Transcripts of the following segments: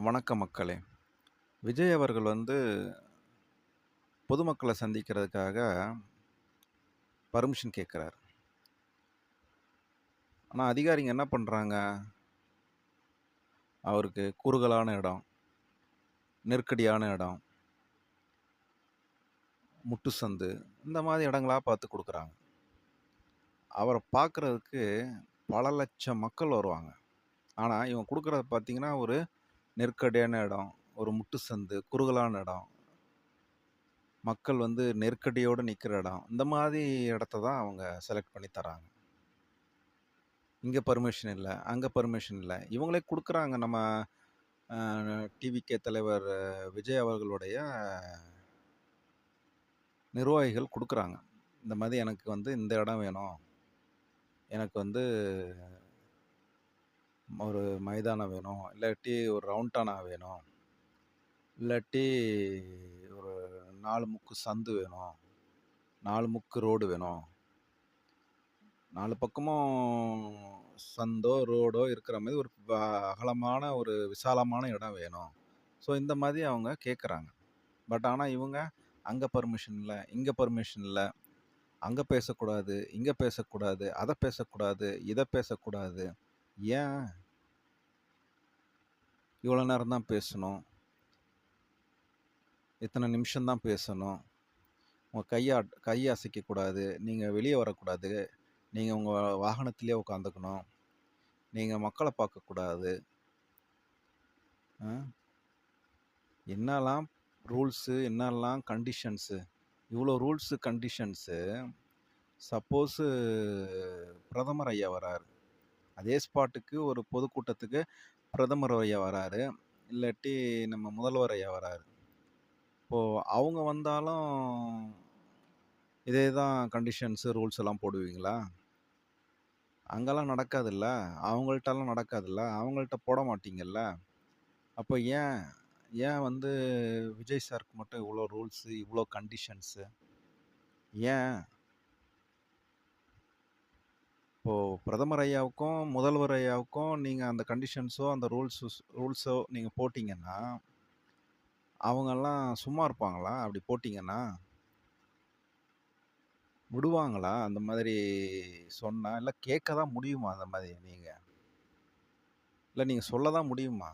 வணக்க மக்களே! விஜய் அவர்கள் வந்து பொதுமக்களை சந்திக்கிறதுக்காக பர்மிஷன் கேட்குறாரு. ஆனால் அதிகாரிங்க என்ன பண்ணுறாங்க அவருக்கு குறுகலான இடம், நெருக்கடியான இடம், முட்டு சந்து இந்த மாதிரி இடங்களா பார்த்து கொடுக்குறாங்க அவரை பார்க்குறதுக்கு பல லட்சம் மக்கள் வருவாங்க. ஆனால் இவன் கொடுக்குறத பார்த்திங்கன்னா ஒரு நெருக்கடியான இடம், ஒரு முட்டு சந்து, குறுகலான இடம். மக்கள் வந்து நெருக்கடியோடு நிற்கிற இடம். இந்த மாதிரி இடத்த தான் அவங்க செலக்ட் பண்ணி தராங்க. இங்கே பர்மிஷன் இல்லை அங்கே பர்மிஷன் இல்லை இவங்களே கொடுக்குறாங்க நம்ம டிவிகே தலைவர் விஜய் அவர்களுடைய நிர்வாகிகள் கொடுக்குறாங்க இந்த மாதிரி எனக்கு வந்து இந்த இடம் வேணும். எனக்கு வந்து ஒரு மைதானம் வேணும். இல்லாட்டி ஒரு ரவுண்டானா வேணும். இல்லாட்டி ஒரு நாலு முக்கு சந்து வேணும். நாலு முக்கு ரோடு வேணும். நாலு பக்கமும் சந்தோ, ரோடோ இருக்கிற மாதிரி ஒரு அகலமான ஒரு விசாலமான இடம் வேணும். ஸோ, இந்த மாதிரி அவங்க கேட்குறாங்க. பட் ஆனால் இவங்க அங்கே பர்மிஷன் இல்லை இங்கே பர்மிஷன் இல்லை அங்கே பேசக்கூடாது, இங்கே பேசக்கூடாது, அதை பேசக்கூடாது, இதை பேசக்கூடாது. ஏன்? இவ்வளோ நேரம் தான் பேசணும். இத்தனை நிமிஷம்தான் பேசணும். உங்கள் கைய கையை அசைக்கக்கூடாது. நீங்கள் வெளியே வரக்கூடாது. நீங்கள் உங்கள் வாகனத்திலேயே உட்காந்துக்கணும். நீங்கள் மக்களை பார்க்கக்கூடாது. என்னெல்லாம் என்னலாம் ரூல்ஸு, என்னலாம் கண்டிஷன்ஸு. இவ்வளோ ரூல்ஸு, கண்டிஷன்ஸு சப்போஸு பிரதமர் ஐயா வராரு. அதே ஸ்பாட்டுக்கு ஒரு பொதுக்கூட்டத்துக்கு பிரதமர் ஐயா வராரு. இல்லாட்டி நம்ம முதல்வர் ஐயா வராரு. இப்போது அவங்க வந்தாலும் இதே தான் கண்டிஷன்ஸு, ரூல்ஸ் எல்லாம் போடுவீங்களா? அங்கெல்லாம் நடக்காதுல்ல. அவங்கள்ட்டலாம் நடக்காதுல்ல. அவங்கள்ட்ட போட மாட்டீங்கல்ல. அப்போ ஏன்? ஏன் வந்து விஜய் சாருக்கு மட்டும் இவ்வளோ ரூல்ஸு, இவ்வளோ கண்டிஷன்ஸு? ஏன்? இப்போது பிரதமர் ஐயாவுக்கும், முதல்வர் ஐயாவுக்கும் நீங்கள் அந்த கண்டிஷன்ஸோ, அந்த ரூல்ஸோ ரூல்ஸோ நீங்கள் போட்டிங்கன்னா அவங்கெல்லாம் சும்மா இருப்பாங்களா? அப்படி போட்டிங்கன்னா விடுவாங்களா? அந்த மாதிரி சொன்னால் இல்லை கேட்க தான் முடியுமா அந்த மாதிரி நீங்கள் இல்லை நீங்கள் சொல்ல தான் முடியுமா?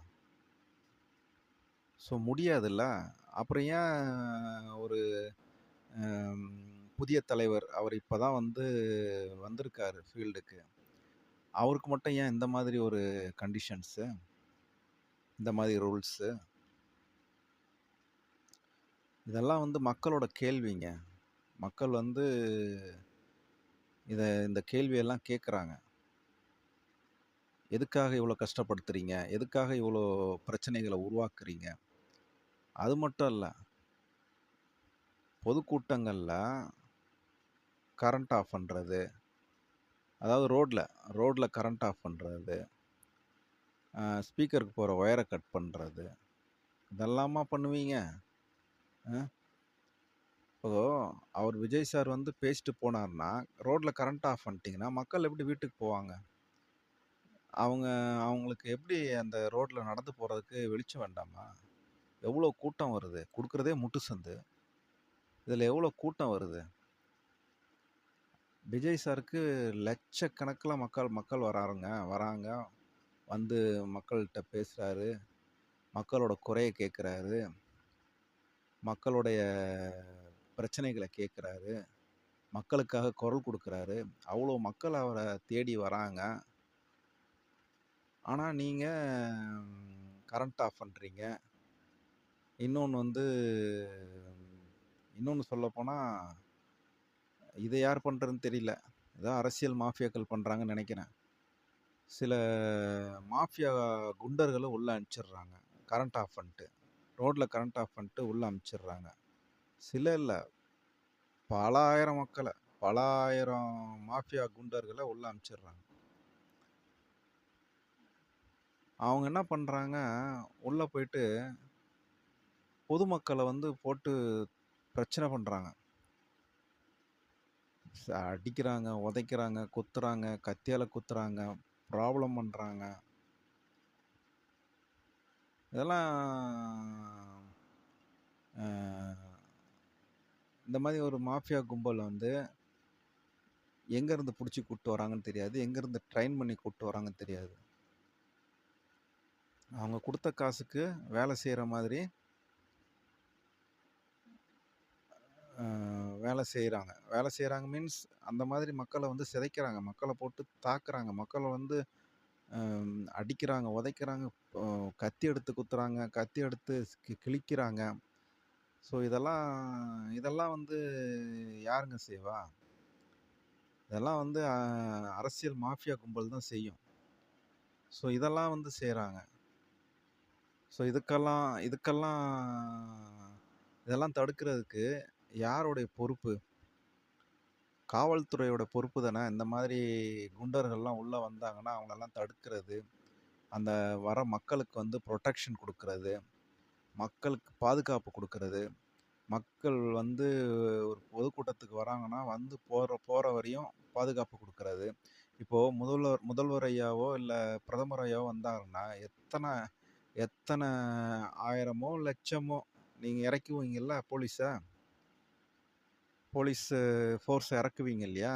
ஸோ, முடியாதுல்ல. அப்புறம் ஏன் ஒரு புதிய தலைவர், அவர் இப்போ தான் வந்து வந்திருக்காரு ஃபீல்டுக்கு. அவருக்கு மட்டும் ஏன் இந்த மாதிரி ஒரு கண்டிஷன்ஸு? இந்த மாதிரி ரூல்ஸு? இதெல்லாம் வந்து மக்களோட கேள்விங்க. மக்கள் வந்து இதை இந்த கேள்வியெல்லாம் கேட்குறாங்க. எதுக்காக இவ்வளோ கஷ்டப்படுத்துறீங்க? எதுக்காக இவ்வளோ பிரச்சனைகளை உருவாக்குறீங்க? அது மட்டும் இல்லை பொதுக்கூட்டங்களில் கரண்ட் ஆஃப் பண்ணுறது அதாவது ரோட்டில் ரோட்டில் கரண்ட் ஆஃப் பண்ணுறது ஸ்பீக்கருக்கு போகிற ஒயரை கட் பண்ணுறது இதெல்லாமா பண்ணுவீங்க? இப்போ அவர் விஜய் சார் வந்து பேசிட்டு போனாருன்னா, ரோட்டில் கரண்ட் ஆஃப் பண்ணிட்டீங்கன்னா, மக்கள் எப்படி வீட்டுக்கு போவாங்க? அவங்க அவங்களுக்கு எப்படி அந்த ரோட்டில் நடந்து போகிறதுக்கு வெளிச்சம் வேண்டாமா? எவ்வளோ கூட்டம் வருது. கொடுக்குறதே முட்டு சந்து. இதில் எவ்வளோ கூட்டம் வருது. விஜய் சாருக்கு லட்சக்கணக்கில் மக்கள் மக்கள் வராருங்க வராங்க. வந்து மக்கள்கிட்ட பேசுகிறாரு மக்களோட குறையை கேட்குறாரு. மக்களுடைய பிரச்சனைகளை கேட்குறாரு. மக்களுக்காக குரல் கொடுக்குறாரு அவ்வளோ மக்கள் அவரை தேடி வராங்க. ஆனால் நீங்கள் கரண்ட் ஆஃப் பண்ணுறீங்க இன்னொன்று வந்து இன்னொன்று சொல்லப்போனால் இதை யார் பண்ணுறதுன்னு தெரியல. ஏதோ அரசியல் மாஃபியாக்கள் பண்ணுறாங்கன்னு நினைக்கிறேன் சில மாஃபியா குண்டர்களை உள்ளே அனுப்பிச்சிடுறாங்க. கரண்ட் ஆஃப் பண்ணிட்டு. ரோட்டில் கரண்ட் ஆஃப் பண்ணிட்டு உள்ளே அனுப்பிச்சிடுறாங்க. சில இல்லை பல ஆயிரம் மக்களை பல ஆயிரம் மாஃபியா குண்டர்களை உள்ளே அனுப்பிச்சிடுறாங்க. அவங்க என்ன பண்ணுறாங்க உள்ளே போயிட்டு பொதுமக்களை வந்து போட்டு பிரச்சனை பண்ணுறாங்க அடிக்கிறாங்க, உதைக்கிறாங்க, குத்துறாங்க, கத்தியால குத்துறாங்க, ப்ராப்ளம் பண்ணுறாங்க இதெல்லாம் இந்த மாதிரி ஒரு மாஃபியா கும்பல் வந்து எங்கேருந்து பிடிச்சி கூப்பிட்டு வராங்கன்னு தெரியாது. எங்கேருந்து ட்ரெயின் பண்ணி கூப்பிட்டு வராங்கன்னு தெரியாது. அவங்க கொடுத்த காசுக்கு வேலை செய்கிற மாதிரி வேலை செய்கிறாங்க வேலை செய்கிறாங்க மீன்ஸ் அந்த மாதிரி மக்களை வந்து சிதைக்கிறாங்க. மக்களை போட்டு தாக்குறாங்க. மக்களை வந்து அடிக்கிறாங்க, உதைக்கிறாங்க, கத்தி எடுத்து குத்துறாங்க, கத்தி எடுத்து கி கிழிக்கிறாங்க. ஸோ இதெல்லாம் இதெல்லாம் வந்து யாருங்க செய்வா? இதெல்லாம் வந்து அரசியல் மாஃபியா கும்பல் தான் செய்யும். ஸோ இதெல்லாம் வந்து செய்கிறாங்க ஸோ இதுக்கெல்லாம் இதுக்கெல்லாம் இதெல்லாம் தடுக்கிறதுக்கு யாருடைய பொறுப்பு? காவல்துறையோட பொறுப்பு தானே. இந்த மாதிரி குண்டர்கள்லாம் உள்ளே வந்தாங்கன்னா, அவங்களெல்லாம் தடுக்கிறது. அந்த வர மக்களுக்கு வந்து புரொடெக்ஷன் கொடுக்கறது மக்களுக்கு பாதுகாப்பு கொடுக்கறது மக்கள் வந்து ஒரு பொதுக்கூட்டத்துக்கு வராங்கன்னா, வந்து போகிற போகிற வரையும் பாதுகாப்பு கொடுக்கறது இப்போது முதல்வர் முதல்வர் ஐயாவோ, இல்லை பிரதமர் ஐயாவோ வந்தாங்கன்னா, எத்தனை எத்தனை ஆயிரமோ, லட்சமோ நீங்கள் இறக்குவீங்கல்ல போலீஸை போலீஸ் ஃபோர்ஸ் இறக்குவீங்க இல்லையா?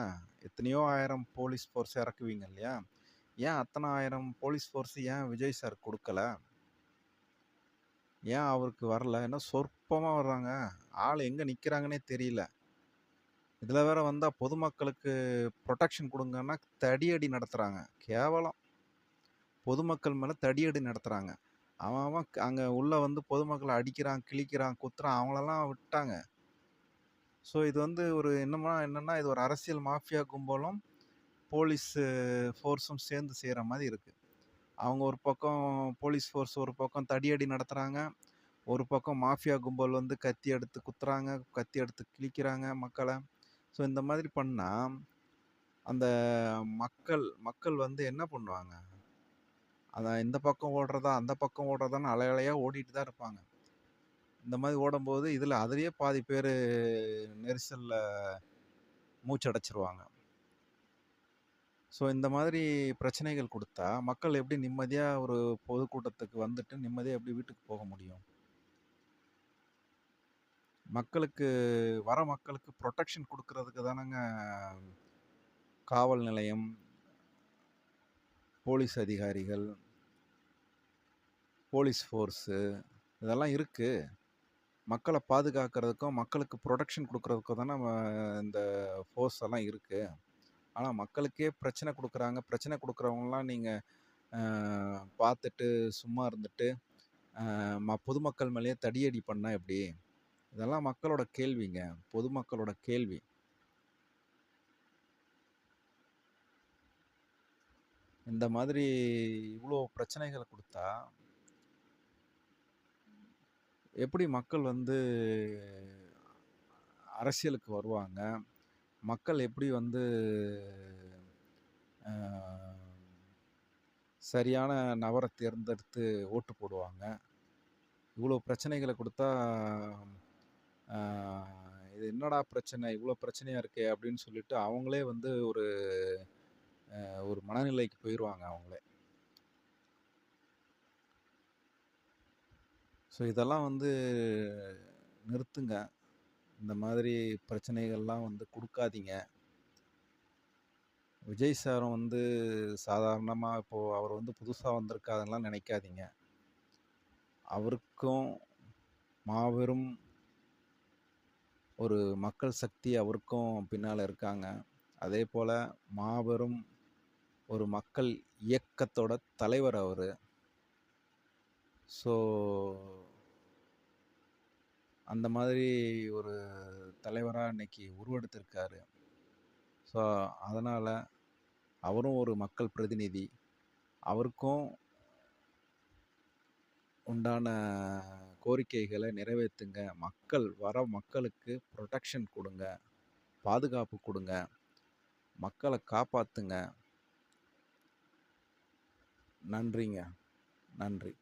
எத்தனையோ ஆயிரம் போலீஸ் ஃபோர்ஸ் இறக்குவீங்க இல்லையா? ஏன் அத்தனை ஆயிரம் போலீஸ் ஃபோர்ஸ் ஏன் விஜய் சார் கொடுக்கல ஏன் அவருக்கு வரல? என்ன சொற்பமாக வர்றாங்க. ஆள் எங்கே நிற்கிறாங்கன்னே தெரியல. இதில் வேற வந்தால் பொதுமக்களுக்கு ப்ரொடெக்ஷன் கொடுங்கன்னா தடியடி நடத்துகிறாங்க கேவலம். பொதுமக்கள் மேலே தடியடி நடத்துகிறாங்க அவன் அவன் அங்கே உள்ளே வந்து பொதுமக்களை அடிக்கிறான், கிழிக்கிறான், குத்துறான். அவங்களெல்லாம் விட்டாங்க. ஸோ இது வந்து ஒரு என்னமா என்னென்னா இது ஒரு அரசியல் மாஃபியா கும்பலும், போலீஸ் ஃபோர்ஸும் சேர்ந்து செய்கிற மாதிரி இருக்குது அவங்க ஒரு பக்கம் போலீஸ் ஃபோர்ஸ் ஒரு பக்கம் தடியடி நடத்துகிறாங்க ஒரு பக்கம் மாஃபியா கும்பல் வந்து கத்தி எடுத்து குத்துறாங்க, கத்தி எடுத்து கிழிக்கிறாங்க மக்களை ஸோ இந்த மாதிரி பண்ணால் அந்த மக்கள் மக்கள் வந்து என்ன பண்ணுவாங்க? அதான் இந்த பக்கம் ஓடுறதா, அந்த பக்கம் ஓடுறதான்னு அலையலையாக ஓடிட்டு தான் இருப்பாங்க. இந்த மாதிரி ஓடும்போது, இதில் அதிலேயே பாதி பேர் நெரிசலில் மூச்சடைச்சிருவாங்க ஸோ இந்த மாதிரி பிரச்சனைகள் கொடுத்தா மக்கள் எப்படி நிம்மதியாக ஒரு பொதுக்கூட்டத்துக்கு வந்துட்டு நிம்மதியாக எப்படி வீட்டுக்கு போக முடியும்? மக்களுக்கு வர மக்களுக்கு ப்ரொடெக்ஷன் கொடுக்கறதுக்கு தானங்க காவல் நிலையம், போலீஸ் அதிகாரிகள், போலீஸ் ஃபோர்ஸு இதெல்லாம் இருக்குது மக்களை பாதுகாக்கிறதுக்கும், மக்களுக்கு ப்ரொடக்ஷன் கொடுக்குறதுக்கும் தானே இந்த ஃபோர்ஸ் எல்லாம் இருக்குது ஆனால் மக்களுக்கே பிரச்சனை கொடுக்குறாங்க பிரச்சனை கொடுக்குறவங்களாம் நீங்கள் பார்த்துட்டு சும்மா இருந்துட்டு, ம பொதுமக்கள் மேலேயே தடியடி பண்ணால் எப்படி? இதெல்லாம் மக்களோட கேள்விங்க. பொதுமக்களோட கேள்வி. இந்த மாதிரி இவ்வளோ பிரச்சனைகளை கொடுத்தா எப்படி மக்கள் வந்து அரசியலுக்கு வருவாங்க? மக்கள் எப்படி வந்து சரியான நபரை தேர்ந்தெடுத்து ஓட்டு போடுவாங்க? இவ்வளோ பிரச்சனைகளை கொடுத்தா இது என்னடா பிரச்சனை? இவ்வளோ பிரச்சனையாக இருக்கே! அப்படின்னு சொல்லிட்டு அவங்களே வந்து ஒரு ஒரு மனநிலைக்கு போயிடுவாங்க அவங்களே. ஸோ இதெல்லாம் வந்து நிறுத்துங்க. இந்த மாதிரி பிரச்சனைகள்லாம் வந்து கொடுக்காதீங்க விஜய் சாரும் வந்து சாதாரணமாக இப்போது அவர் வந்து புதுசாக வந்திருக்காருன்னுலாம் நினைக்காதீங்க அவருக்கும் மாபெரும் ஒரு மக்கள் சக்தி அவருக்கும் பின்னால் இருக்காங்க. அதே போல் மாபெரும் ஒரு மக்கள் இயக்கத்தோட தலைவர் அவர் ஸோ அந்த மாதிரி ஒரு தலைவராக இன்னைக்கு உருவெடுத்திருக்காரு. ஸோ அதனால் அவரும் ஒரு மக்கள் பிரதிநிதி. அவருக்கும் உண்டான கோரிக்கைகளை நிறைவேற்றுங்க மக்கள் வர மக்களுக்கு ப்ரொடெக்ஷன் கொடுங்க பாதுகாப்பு கொடுங்க மக்களை காப்பாற்றுங்க நன்றிங்க. நன்றி.